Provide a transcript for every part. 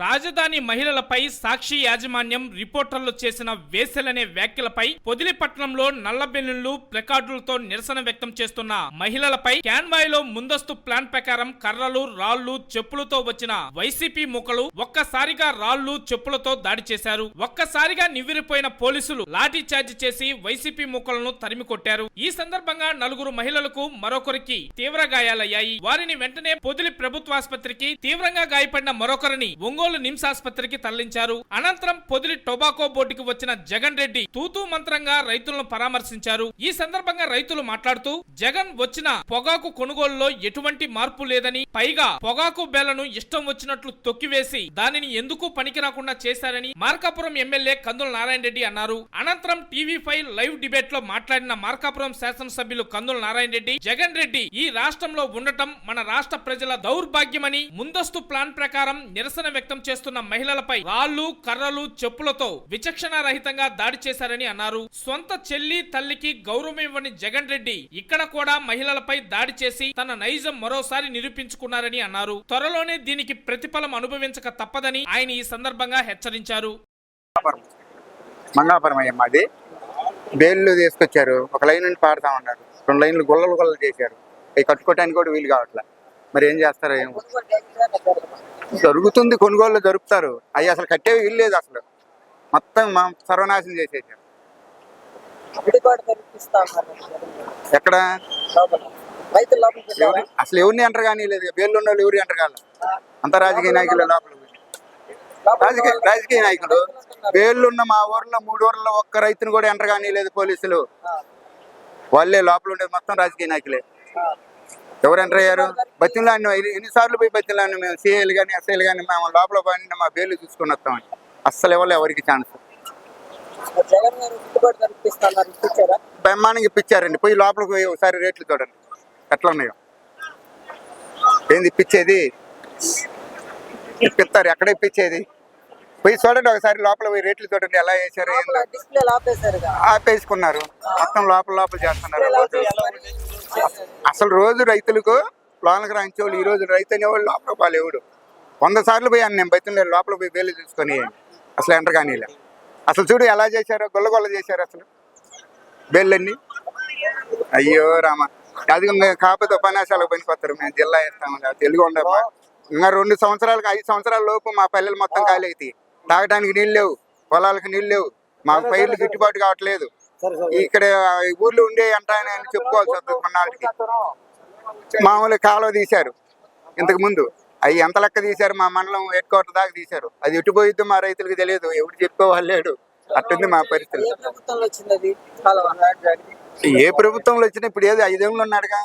రాజధాని మహిళలపై సాక్షి యాజమాన్యం రిపోర్టర్లు చేసిన వేసెలనే వ్యాఖ్యలపై పొదిలిపట్నంలో నల్లబెల్లులు ప్లకార్డులతో నిరసన వ్యక్తం చేస్తున్న మహిళలపై క్యాన్వాయ్లో ముందస్తు ప్లాన్ ప్రకారం కర్రలు రాళ్ళు చెప్పులతో వచ్చిన వైసీపీ మూకలు ఒక్కసారిగా రాళ్ళు చెప్పులతో దాడి చేశారు. ఒక్కసారిగా నివ్విరిపోయిన పోలీసులు లాఠీ చార్జ్ చేసి వైసీపీ మూకలను తరిమి కొట్టారు ఈ సందర్భంగా నలుగురు మహిళలకు మరొకరికి తీవ్ర గాయాలయ్యాయి. వారిని వెంటనే పొదిలి ప్రభుత్వాసుపత్రికి తీవ్రంగా గాయపడిన మరొకరిని ఒంగోలు నిమ్స్ ఆసుపత్రికి తరలించారు. అనంతరం పొదిలి టొబాకో బోర్డుకి వచ్చిన జగన్ రెడ్డి తూతూ మంత్రంగా రైతులను పరామర్శించారు. ఈ సందర్భంగా రైతులు మాట్లాడుతూ జగన్ వచ్చిన పొగాకు కొనుగోలులో ఎటువంటి మార్పు లేదని పైగా పొగాకు బేలను ఇష్టం వచ్చినట్లు తొక్కివేసి దానిని ఎందుకు పనికి రాకుండా చేశారని మార్కాపురం ఎమ్మెల్యే కందుల నారాయణ రెడ్డి అన్నారు. అనంతరం టీవీ ఫైవ్ లైవ్ డిబేట్లో మాట్లాడిన మార్కాపురం శాసనసభ్యులు కందుల నారాయణ రెడ్డి జగన్ రెడ్డి ఈ రాష్ట్రంలో ఉండటం మన రాష్ట్ర ప్రజల దౌర్భాగ్యమని ముందస్తు ప్లాన్ ప్రకారం నిరసన వ్యక్తం చేస్తున్న మహిళలపై రాళ్ళు కర్రలు చెప్పులతో విచక్షణ రహితంగా దాడి చేశారని అన్నారు. సొంత చెల్లి తల్లికి గౌరవం ఇవ్వని జగన్ రెడ్డి ఇక్కడ కూడా మహిళలపై దాడి చేసి తన నైజం మరోసారి నిరూపించుకున్నారని అన్నారు. త్వరలోనే దీనికి ప్రతిఫలం అనుభవించక తప్పదని ఆయన ఈ సందర్భంగా హెచ్చరించారు. మంగాపురం బేళ్ళు తీసుకొచ్చారు. ఒక లైన్ నుండి పాడుతా ఉన్నారు. రెండు లైన్లు గుల్లలు గుల్లలు చేశారు. అవి కట్టుకోవడానికి కూడా వీలు కావట్లే. మరి ఏం చేస్తారో ఏమో జరుగుతుంది కొనుగోలు జరుపుతారు. అవి అసలు కట్టేవి వీలు లేదు అసలు. మొత్తం మా సర్వనాశనం చేసేసారు. ఎక్కడ? అసలు ఎవరిని ఎంటర్ కానీ లేదు. బేళ్ళు ఉన్న వాళ్ళు ఎవరు ఎంటర్ కాల అంత రాజకీయ నాయకులు లోపల రాజకీయ రాజకీయ నాయకులు. బేళ్ళు ఉన్న మా ఊర్లో మూడు ఊర్లో ఒక్క రైతును కూడా ఎంటర్ కానీ లేదు పోలీసులు. వాళ్ళే లోపల ఉండేది మొత్తం రాజకీయ నాయకులే. ఎవరు ఎంటర్ అయ్యారు బతిలాన్ని ఎన్నిసార్లు పోయి బతిలాన్ని మేము సీఏలు కానీ ఎస్ఐలు కానీ మేము లోపల పోయి మా బేర్లు చూసుకొని వస్తామని అస్సలు ఇవ్వలే ఎవరికి ఛాన్స్ బ్రహ్మాండంగా ఇప్పించారండి. పోయి లోపలికి పోయి ఒకసారి రేట్లు చూడండి. ఎట్లా ఉన్నాయో. ఏంది ఇప్పించేది? ఇప్పిస్తారు. ఎక్కడ ఇప్పించేది? పోయి చూడండి ఒకసారి లోపల పోయి రేట్లు చూడండి ఎలా వేసారు కదా. ఆపేసుకున్నారు. మొత్తం లోపల లోపల చేస్తున్నారు. అసలు రోజు రైతులకు లోనకి రాయించేవాళ్ళు ఈ రోజు రైతు అనేవాళ్ళు లోపల వాళ్ళు ఎవడు వంద సార్లు పోయాను నేను బయట లోపల పోయి వేలు చూసుకొని అసలు ఎంటర్ కానీ అసలు చూడు ఎలా చేశారో గొల్ల గొల్ల చేశారు అసలు. బేళ్ళన్నీ అయ్యో రామ. అది కాకపోతే ఉపన్యాసాలకు పనికొస్తారు మేము జిల్లా ఇస్తాము తెలుగు ఉండమా ఇంకా రెండు సంవత్సరాలకు ఐదు సంవత్సరాల లోపు మా పల్లెలు మొత్తం ఖాళీ అవుతాయి తాగడానికి నీళ్ళు లేవు పొలాలకు నీళ్ళు లేవు. మాకు పైర్లు గిట్టుబాటు కావట్లేదు. ఇక్కడ ఊర్లో ఉండే అంటాయని చెప్పుకోవాల్సి వస్తుంది కొన్నాళ్ళకి. మామూలు కాలువ తీశారు ఇంతకు ముందు. అవి ఎంత లెక్క తీశారు? మా మండలం హెడ్ క్వార్టర్ దాకా తీశారు. అది ఎటు పోయిద్దో మా రైతులకు తెలియదు. ఎవరు చెప్పుకోవాలి లేడు అట్టుంది మా పరిస్థితి. ఏ ప్రభుత్వంలో వచ్చినా ఇప్పుడు ఏదో ఐదేళ్ళు ఉన్నాడుగా?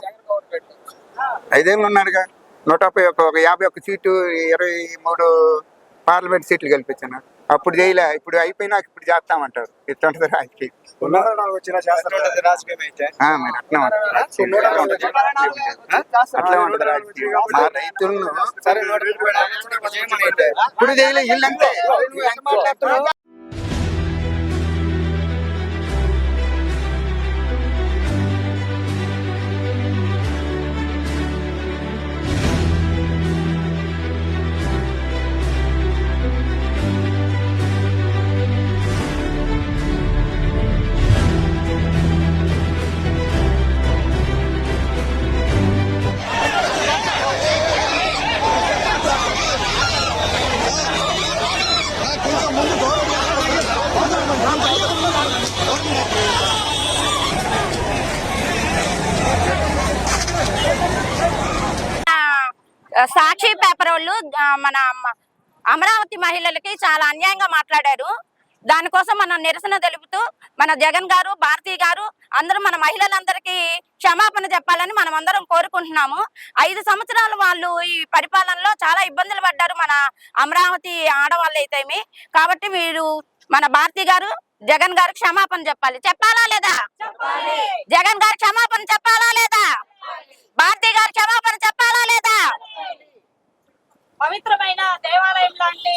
ఐదేళ్ళు ఉన్నాడుగా. నూట ఒక యాభై ఒక్క సీటు ఇరవై మూడు పార్లమెంట్ సీట్లు కల్పించాను అప్పుడు చేయలే ఇప్పుడు అయిపోయినాక ఇప్పుడు చేస్తామంటారు. ఇట్లా రాజకీయం అట్లా ఉంటుంది. రాజకీయం. మా రైతులను ఇప్పుడు చేయలే వీళ్ళంతే. సాక్షి పేపర్ వాళ్ళు మన అమరావతి మహిళలకి చాలా అన్యాయంగా మాట్లాడారు. దానికోసం మనం నిరసన తెలుపుతూ మన జగన్ గారు భారతి గారు అందరూ మన మహిళలందరికీ క్షమాపణ చెప్పాలని మనం అందరం కోరుకుంటున్నాము. ఐదు సంవత్సరాలు వాళ్ళు ఈ పరిపాలనలో చాలా ఇబ్బందులు పడ్డారు మన అమరావతి ఆడవాళ్ళు అయితేమి కాబట్టి మీరు మన భారతి గారు జగన్ గారు క్షమాపణ చెప్పాలి. చెప్పాలా లేదా? జగన్ గారు క్షమాపణ చెప్పాలా లేదా? భారతి గారు క్షమాపణ చెప్పాలా లేదా? పవిత్రమైన దేవాలయం లాంటి